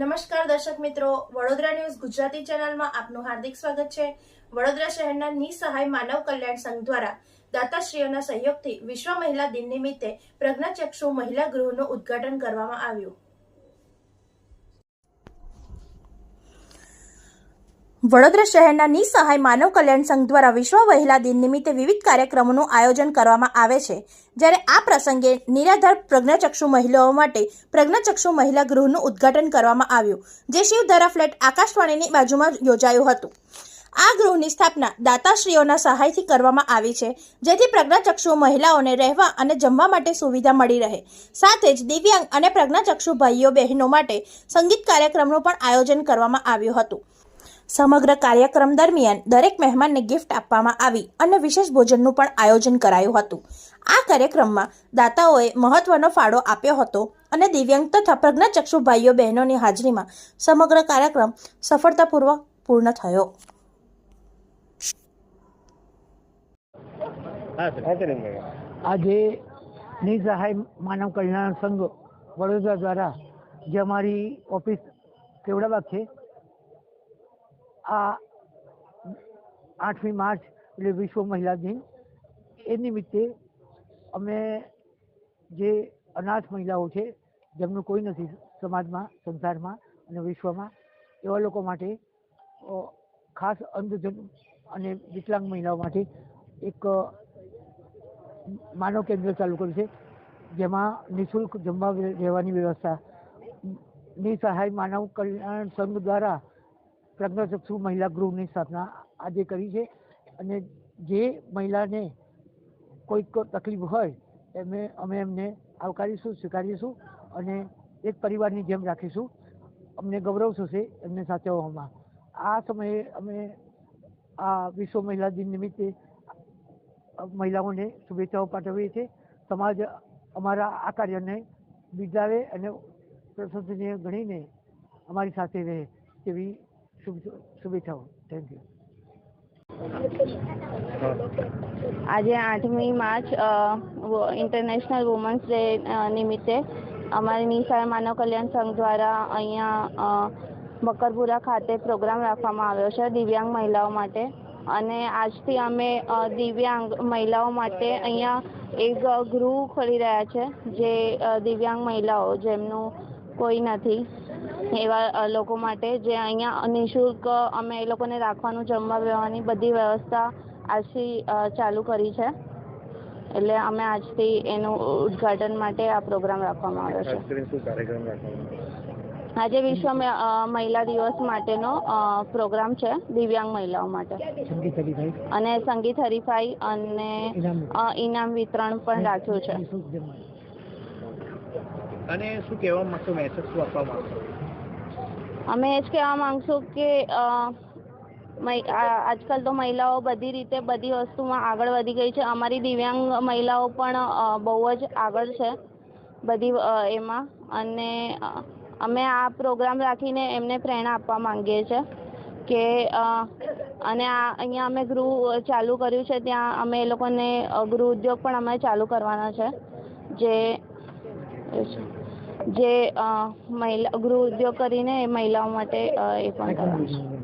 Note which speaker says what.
Speaker 1: નમસ્કાર દર્શક મિત્રો. વડોદરા ન્યૂઝ ગુજરાતી ચેનલમાં આપનું હાર્દિક સ્વાગત છે. વડોદરા શહેરના નિસહાય માનવ કલ્યાણ સંઘ દ્વારા દાતાશ્રીઓના સહયોગથી વિશ્વ મહિલા દિન નિમિત્તે પ્રજ્ઞાચક્ષુ મહિલા ગૃહનું ઉદ્ઘાટન કરવામાં આવ્યું. વડોદરા શહેરના નિસહાય માનવ કલ્યાણ સંઘ દ્વારા વિશ્વ મહિલા દિન નિમિત્તે વિવિધ કાર્યક્રમોનું આયોજન કરવામાં આવે છે. જ્યારે આ પ્રસંગે નિરાધાર પ્રજ્ઞાચક્ષુ મહિલાઓ માટે પ્રજ્ઞાચક્ષુ મહિલા ગૃહનું ઉદ્ઘાટન કરવામાં આવ્યું, જે શિવધારા ફ્લેટ આકાશવાણીની બાજુમાં યોજાયું હતું. આ ગૃહની સ્થાપના દાતાશ્રીઓના સહાયથી કરવામાં આવી છે, જેથી પ્રજ્ઞાચક્ષુ મહિલાઓને રહેવા અને જમવા માટે સુવિધા મળી રહે. સાથે જ દિવ્યાંગ અને પ્રજ્ઞાચક્ષુ ભાઈઓ બહેનો માટે સંગીત કાર્યક્રમનું પણ આયોજન કરવામાં આવ્યું હતું. સમગ્ર કાર્યક્રમ દરમિયાન દરેક મહેમાનને ગિફ્ટ આપવામાં આવી અને વિશેષ ભોજનનું પણ આયોજન કરાયું હતું. આ કાર્યક્રમમાં દાતાઓએ મહત્વનો ફાળો આપ્યો હતો અને દિવ્યાંગ તથા પ્રજ્ઞાચક્ષુ ભાઈઓ બહેનોની હાજરીમાં સમગ્ર કાર્યક્રમ સફળતાપૂર્વક પૂર્ણ થયો.
Speaker 2: આજે નિસહાય માનવ કલ્યાણ સંઘ વડોદરા દ્વારા જે અમારી ઓફિસ કેવડાબાગ છે આ આઠમી માર્ચ એટલે વિશ્વ મહિલા દિન. એ નિમિત્તે અમે જે અનાથ મહિલાઓ છે, જેમનું કોઈ નથી સમાજમાં, સંસારમાં અને વિશ્વમાં, એવા લોકો માટે ખાસ અંધજન અને વિકલાંગ મહિલાઓ માટે એક માનવ કેન્દ્ર ચાલુ કર્યું છે, જેમાં નિઃશુલ્ક જમવા રહેવાની વ્યવસ્થા, નિસહાય માનવ કલ્યાણ સંઘ દ્વારા પ્રજ્ઞાચક્ષુ મહિલા ગૃહની સ્થાપના આજે કરી છે અને જે મહિલાને કોઈક તકલીફ હોય, એમને અમે એમને આવકારીશું, સ્વીકારીશું અને એક પરિવારની જેમ રાખીશું. અમને ગૌરવ થશે એમને સાચવવામાં. આ સમયે અમે આ વિશ્વ મહિલા દિન નિમિત્તે મહિલાઓને શુભેચ્છાઓ પાઠવીએ છીએ. સમાજ અમારા આ કાર્યને બિરદાવે અને પ્રશંસનીય ગણીને અમારી સાથે રહે તેવી શુભેચ્છાઓ.
Speaker 3: આજે આઠમી માર્ચ ઇન્ટરનેશનલ વુમન્સ ડે નિમિત્તે અમારી નિસાર માનવ કલ્યાણ સંઘ દ્વારા અહીંયા બકરપુરા ખાતે પ્રોગ્રામ રાખવામાં આવ્યો છે દિવ્યાંગ મહિલાઓ માટે. અને આજથી અમે દિવ્યાંગ મહિલાઓ માટે અહીંયા એક ગૃહ ખોલી રહ્યા છે જે દિવ્યાંગ મહિલાઓ જેમનું કોઈ નથી. એવા લોકો માટે જે અહીંયા નિઃશુલ્ક અમે એ લોકોને રાખવાનું જમવા રહેવાની બધી વ્યવસ્થા આજથી ચાલુ કરી છે. એટલે અમે આજથી એનું ઉદ્ઘાટન માટે આ પ્રોગ્રામ રાખવામાં આવ્યો છે? આજે વિશ્વ મ- મહિલા દિવસ માટેનો પ્રોગ્રામ છે દિવ્યાંગ મહિલાઓ માટે. અને સંગીત હરીફાઈ અને
Speaker 2: ઇનામ
Speaker 3: વિતરણ પણ રાખ્યું છે.
Speaker 4: અને શું કહેવા માંગશો મેસેજ શું આપવા માંગશો?
Speaker 3: અમે એ જ કહેવા માંગશું કે આજકાલ તો મહિલાઓ બધી રીતે બધી વસ્તુમાં આગળ વધી ગઈ છે. અમારી દિવ્યાંગ મહિલાઓ પણ બહુ જ આગળ છે બધી એમાં. અને અમે આ પ્રોગ્રામ રાખીને એમને પ્રેરણા આપવા માંગીએ છીએ કે અને આ, અહીંયા અમે ગૃહ ચાલુ કર્યું છે. ત્યાં અમે એ લોકોને ગૃહ ઉદ્યોગ પણ અમે ચાલુ કરવાના છે. જે. જે મહિલા ગૃહ ઉદ્યોગ કરીને મહિલાઓ માટે એ પણ કરવાનું છે